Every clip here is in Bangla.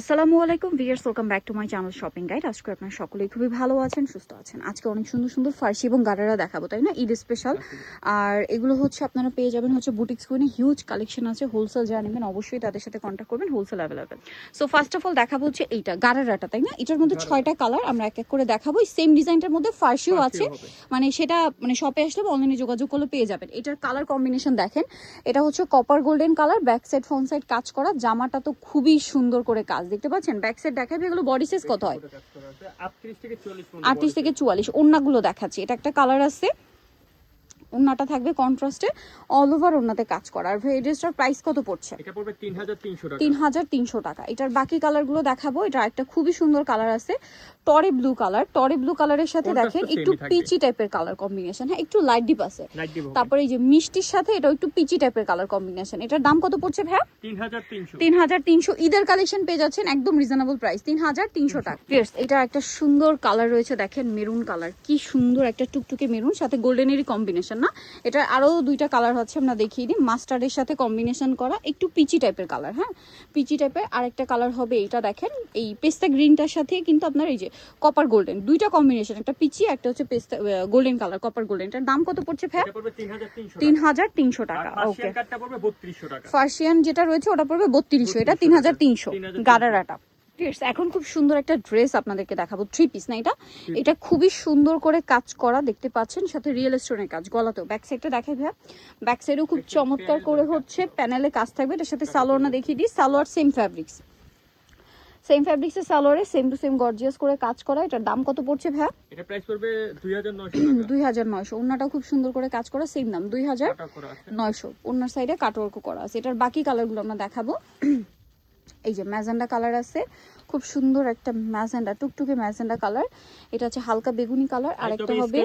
আসসালামু আলাইকুম viewers welcome back to my channel shopping guide. আজকে আপনার সকলেই খুবই ভালো আছেন সুস্থ আছেন। আজকে অনেক সুন্দর সুন্দর ফার্সি এবং গাড়ারা দেখাবো তাই না? ঈদ স্পেশাল আর এগুলো হচ্ছে আপনারা পেয়ে যাবেন হচ্ছে বুটিক্স কুইনে হিউজ কালেকশন আছে হোলসেল যা নেবেন অবশ্যই তাদের সাথে কন্ট্যাক্ট করবেন wholesale available so first of all দেখাবো হচ্ছে এইটা গাড়ারাটা তাই না? এটার মধ্যে ছয়টা কালার আমরা এক এক করে দেখাবো। সেম ডিজাইনটার মধ্যে ফার্সিও আছে। মানে সেটা মানে শপে আসলে অনলাইনে যোগাযোগ করলে পেয়ে যাবেন। এটার কালার কম্বিনেশন দেখেন। এটা হচ্ছে copper golden colour back side front side কাজ করা। জামাটা তো খুবই সুন্দর করে কাজ দেখতে পাচ্ছেন? ব্যাক সাইড দেখাবে এগুলো বডি সাইজ কত হয়? আটত্রিশ থেকে চুয়াল্লিশ। ওড়নাগুলো দেখাচ্ছি। এটা একটা কালার আছে। ওড়নাটা থাকবে কন্ট্রাস্টে অল ওভার ওড়নাতে কাজ করা। আর এই ড্রেসটার প্রাইস কত পড়ছে? এটা পড়বে তিন হাজার তিনশো টাকা। তিন হাজার তিনশো টাকা। এটার বাকি কালারগুলো দেখাবো। এটা একটা খুবই সুন্দর কালার আছে টরে ব্লু কালার টরে ব্লু কালারের সাথে দেখেন একটু পিচি টাইপের কালার কম্বিনেশন হ্যাঁ একটু লাইট ডিপ আছে। তারপরে এই যে মিষ্টির সাথে এটা একটু পিচি টাইপের কালার কম্বিনেশন এটার দাম কত পড়ছে হাজার তিনশো। তিন ঈদের কালেকশন পেয়ে যাচ্ছেন একদম রিজনেবল প্রাইস তিন হাজার তিনশো টাকা। ফিয়ার্স এটা একটা সুন্দর কালার রয়েছে দেখেন মেরুন কালার কি সুন্দর একটা টুকটুকে মেরুন সাথে গোল্ডেনেরই কম্বিনেশন না এটা আরও দুইটা কালার হচ্ছে আমরা দেখিয়ে দিই। মাস্টার্ডের সাথে কম্বিনেশন করা একটু পিচি টাইপের কালার হ্যাঁ? পিচি টাইপের আরেকটা কালার হবে এটা দেখেন। এই পেস্তা গ্রিনটার সাথে কিন্তু আপনার এই যে কপার গোল্ডেন দুইটা কম্বিনেশন একটা পিচি একটা হচ্ছে পেস্তা গোল্ডেন কালার কপার গোল্ডেন এটার দাম কত পড়ছে পড়বে তিন হাজার তিনশো টাকা ওকে ফার্সিয়ান যেটা রয়েছে ওটা পড়বে বত্রিশশো এটা তিন হাজার তিনশো 3,300 এখন খুব সুন্দর একটা ড্রেস আপনাদেরকে দেখাবো থ্রি পিস না এটা? এটা খুবই সুন্দর করে কাজ করা দেখতে পাচ্ছেন সাথে রিয়েল স্টোনের কাজ গলাতেও। ব্যাক সাইডটা দেখাই ভাইয়া। ব্যাক সাইডেও খুব চমৎকার করে হচ্ছে প্যানেলে কাজ থাকবে এটার সাথে সালোয়ার না দেখিয়ে দিই সালোয়ার সেম ফ্যাব্রিক্স সেম ফ্যাব্রিক্সের সালোয়ারে সেম টু সেম গর্জিয়াস করে কাজ করা এটার দাম কত পড়ছে ভাইয়া? এটা প্রাইস পড়বে দুই হাজার নয়শো টাকা। দুই হাজার নয়শো ওনাটাও খুব সুন্দর করে কাজ করা সেম দাম দুই হাজার কাটা নয়শো। ওনার সাইডে কাটওয়ার্ক করা আছে এটার বাকি কালারগুলো আমরা দেখাবো। এই যে ম্যাজেন্ডা কালার আছে খুব সুন্দর একটা ম্যাজেন্ডা টুকটুকে ম্যাজেন্ডা কালার। এটা হচ্ছে হালকা বেগুনি কালার আর একটা হবে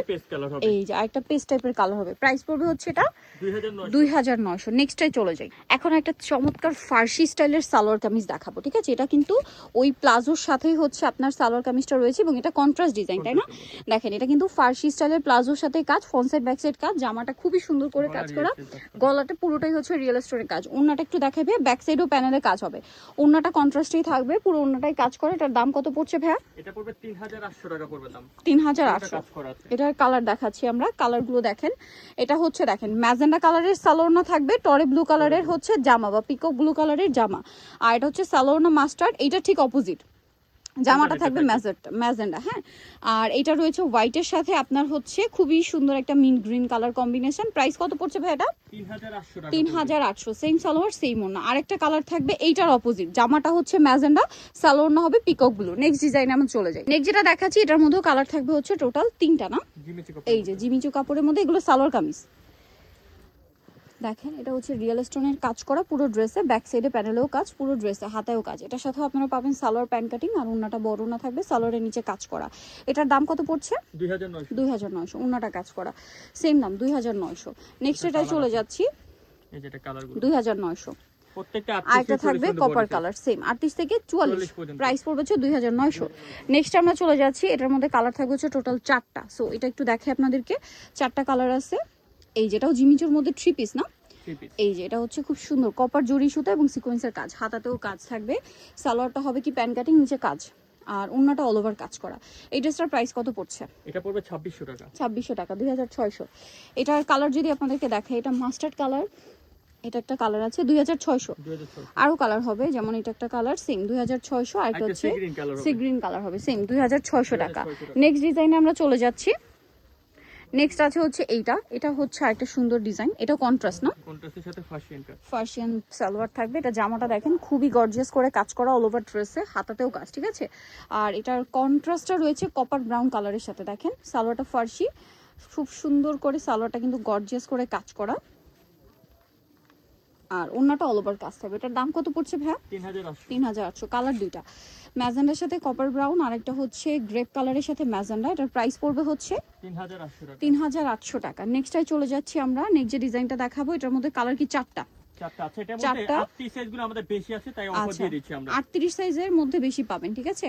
এই যে আরেকটা পেস্ট টাইপের কালার হবে। প্রাইস পড়বে হচ্ছে এটা দুই হাজার নয়শো। দুই নেক্সটটাই চলে যাই। এখন একটা চমৎকার ফার্সি স্টাইলের সালোয়ার কামিজ দেখাবো ঠিক আছে? এটা কিন্তু ওই প্লাজোর সাথেই হচ্ছে আপনার সালোয়ার কামিজটা রয়েছে এবং এটা কন্ট্রাস্ট ডিজাইন তাই না? দেখেন এটা কিন্তু ফার্সি স্টাইলের প্লাজোর সাথে কাজ ফ্রন্ট সাইড ব্যাক সাইড কাজ জামাটা খুবই সুন্দর করে কাজ করা। গলাটা পুরোটাই হচ্ছে রিয়েল স্টোনের কাজ। ওড়নাটা একটু দেখাবে ব্যাক সাইডও প্যানেলে কাজ হবে। ওড়নাটা কন্ট্রাস্টেই থাকবে পুরো কাজ করে এটার দাম কত পড়ছে ভাইয়া? এটা পড়বে তিন হাজার আটশো টাকা পড়বে দাম। তিন হাজার এটা আটশো কাজ করা আছে। এটার কালার দেখাচ্ছি আমরা কালারগুলো দেখেন। এটা হচ্ছে দেখেন ম্যাজেন্ডা কালারের সালোনা থাকবে টরে ব্লু কালারের হচ্ছে জামা বা পিকক ব্লু কালারের জামা। আর এটা হচ্ছে সালোনা মাস্টার্ড এটা ঠিক অপোজিট জামাটা থাকবে ম্যাজেন্ডা ম্যাজেন্ডা হ্যাঁ। আর এটা রয়েছে হোয়াইটের সাথে আপনার হচ্ছে খুবই সুন্দর একটা mint green colour combination price কত পড়ছে ভাই এটা? তিন হাজার আটশো সেম সালোয়ার সেম ওনা আরেকটা কালার থাকবে এইটার অপোজিট জামাটা হচ্ছে ম্যাজেন্ডা সালোয়ার না হবে পিকক ব্লু নেক্সট ডিজাইন আমরা চলে যাই। নেক্সট যেটা দেখাচ্ছি এটার মধ্যেও কালার থাকবে হচ্ছে টোটাল তিনটা না? এই যে জিমিচু কাপড়ের মধ্যে এগুলো সালোয়ার কামিজ। দেখেন এটা হচ্ছে রিয়েল স্টোনের কাজ করা পুরো ড্রেসে ব্যাক সাইডে প্যানেলেও কাজ পুরো ড্রেসে হাতেও কাজ। এটার সাথেও আপনারা পাবেন সালোয়ার প্যান্ট কাটিং আর উন্নাটা বড় না থাকবে সালোয়ারের নিচে কাজ করা। এটার দাম কত পড়ছে? দুই হাজার নয়শো। উন্নাটা কাজ করা। সেম দাম দুই হাজার নয়শো। নেক্সট এটাই চলে যাচ্ছি। দুই হাজার নয়শো। থাকবে কপার কালার সেম আটত্রিশ থেকে চুয়াল্লিশ। প্রাইস পড়বে হচ্ছে দুই হাজার নয়শো। নেক্সট আমরা চলে যাচ্ছি এটার মধ্যে কালার থাকবে হচ্ছে টোটাল চারটা। সো এটা একটু দেখে আপনাদেরকে। চারটা কালার আছে। এই যেটাও জিমিচুর মধ্যে থ্রি পিস না। এই যে এটা হচ্ছে খুব সুন্দর। কপার জরি সুতা এবং সিকোয়েন্সের কাজ। হাতাতেও কাজ থাকবে। সালোয়ারটা হবে কি প্যান কাটিং নিচে কাজ। আর অন্যটা অল ওভার কাজ করা। এই ড্রেসটার প্রাইস কত পড়ছে? এটা পড়বে ছাব্বিশশো টাকা। ছাব্বিশশো টাকা দুই হাজার ছয়শো। এটার কালার যদি আপনাদেরকে দেখায় এটা মাস্টার্ড কালার এটা একটা কালার আছে দুই হাজার ছয়শো। দুই আরও কালার হবে যেমন এটা একটা কালার সেম দুই হাজার ছয়শো আর একটা হচ্ছে। সি গ্রিন কালার হবে। সেম দুই হাজার ছয়শো টাকা। 2600 টাকা। নেক্সট ডিজাইনে আমরা চলে যাচ্ছি। নেক্সট আছে হচ্ছে এইটা। এটা হচ্ছে আরেকটা সুন্দর ডিজাইন এটা কন্ট্রাস্ট না? কন্ট্রাস্টের সাথে ফার্সিয়ান ফার্সিয়ান সালোয়ার থাকবে। এটা জামাটা দেখেন খুবই গর্জিয়াস করে কাজ করা অল ওভার ড্রেসে হাতাতেও কাজ ঠিক আছে? আর এটার কন্ট্রাস্টটা রয়েছে কপার ব্রাউন কালারের সাথে দেখেন? সালোয়ারটা ফার্সি খুব সুন্দর করে সালোয়ারটা কিন্তু গর্জিয়াস করে কাজ করা। আর অন্যটা অল ওভার কাজ থাকবে এটার দাম কত পড়ছে ভাইয়া? তিন হাজার আটশো। কালার দুইটা। ম্যাজেন্ডার সাথে কপার ব্রাউন আর একটা হচ্ছে গ্রেপ কালারের সাথে ম্যাজেন্ডা এটার প্রাইস পড়বে হচ্ছে তিন হাজার আটশো টাকা। নেক্সটাই চলে যাচ্ছি আমরা। নেক্সট যে ডিজাইনটা দেখাবো এটার মধ্যে কালার কি? চারটা। চারটা আছে। এটার মধ্যে চারটা? আটটি আমাদের বেশি আছে তাই অফার আচ্ছা। দিয়ে দিচ্ছি আমরা। আটত্রিশ সাইজের মধ্যে বেশি পাবেন ঠিক আছে?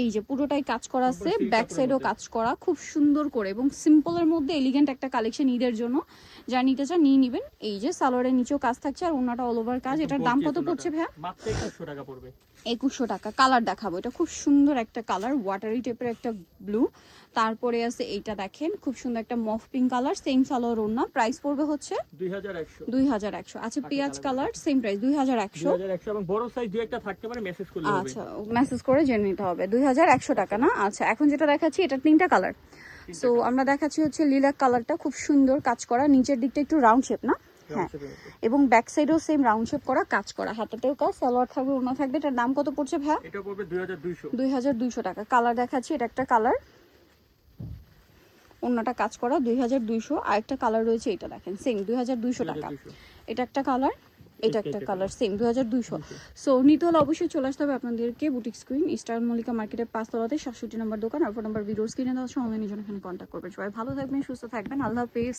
এই যে পুরোটাই কাজ করা আছে ব্যাক সাইডও কাজ করা খুব সুন্দর করে এবং সিম্পলের মধ্যে এলিগেন্ট একটা কালেকশন ঈদের জন্য। যা নিতে চান নিয়ে নিবেন এই যে সালোয়ারের নিচেও কাজ থাকছে আর ওনাটা অল ওভার কাজ। এটার দাম কত পড়ছে ভাইয়া? একুশশো টাকা পড়বে। একুশশো টাকা। কালার দেখাবো। এটা খুব সুন্দর একটা কালার ওয়াটারি টাইপের একটা ব্লু তারপরে আছে এইটা দেখেন খুব সুন্দর একটা mauve pink colour same salwar ওড়না। প্রাইস পড়বে হচ্ছে দুই হাজার একশো। আচ্ছা পেঁয়াজ কালার সেম প্রাইস দুই হাজার একশো। বড় সাইজ দুই একটা থাকতে পারে মেসেজ করলে আচ্ছা মেসেজ করে জেনে নিতে হবে। দুই হাজার একশো টাকা না? আচ্ছা এখন যেটা দেখাচ্ছি এটা তিনটা কালার সো আমরা দেখাচ্ছি হচ্ছে লিলাক কালারটা খুব সুন্দর কাজ করা। নিচের দিকটা একটু রাউন্ড শেপ না? হ্যাঁ। এবং ব্যাক সাইডেও সেম রাউন্ড শেপ করা কাজ করা। হাতাতেও কাজ সালোয়ার থাকবে ওনা থাকবে। এটার দাম কত পড়ছে ভাইয়া? এটা পড়বে দুই হাজার দুইশো। দুই হাজার দুইশো টাকা। কালার দেখাচ্ছি এটা একটা কালার অন্যটা কাজ করা দুই হাজার দুইশো। আর একটা কালার রয়েছে এটা দেখেন সেম দুই হাজার দুইশো টাকা। এটা একটা কালার এটা একটা কালার সেম দু হাজার দুইশো। সো নিতে হলে অবশ্যই চলে আসতে হবে আপনাদেরকে বুটিক স্ক্রিন স্টার মল্লিকা মার্কেটের পাঁচতলাতে সাতষট্টি নম্বর দোকান আর ফোন নম্বর ভিডিওস কিনে দেওয়া অনলাইনের নিজের এখানে কন্ট্যাক্ট করবেন। সবাই ভালো থাকবেন সুস্থ থাকবেন আল্লাহ হাফিজ।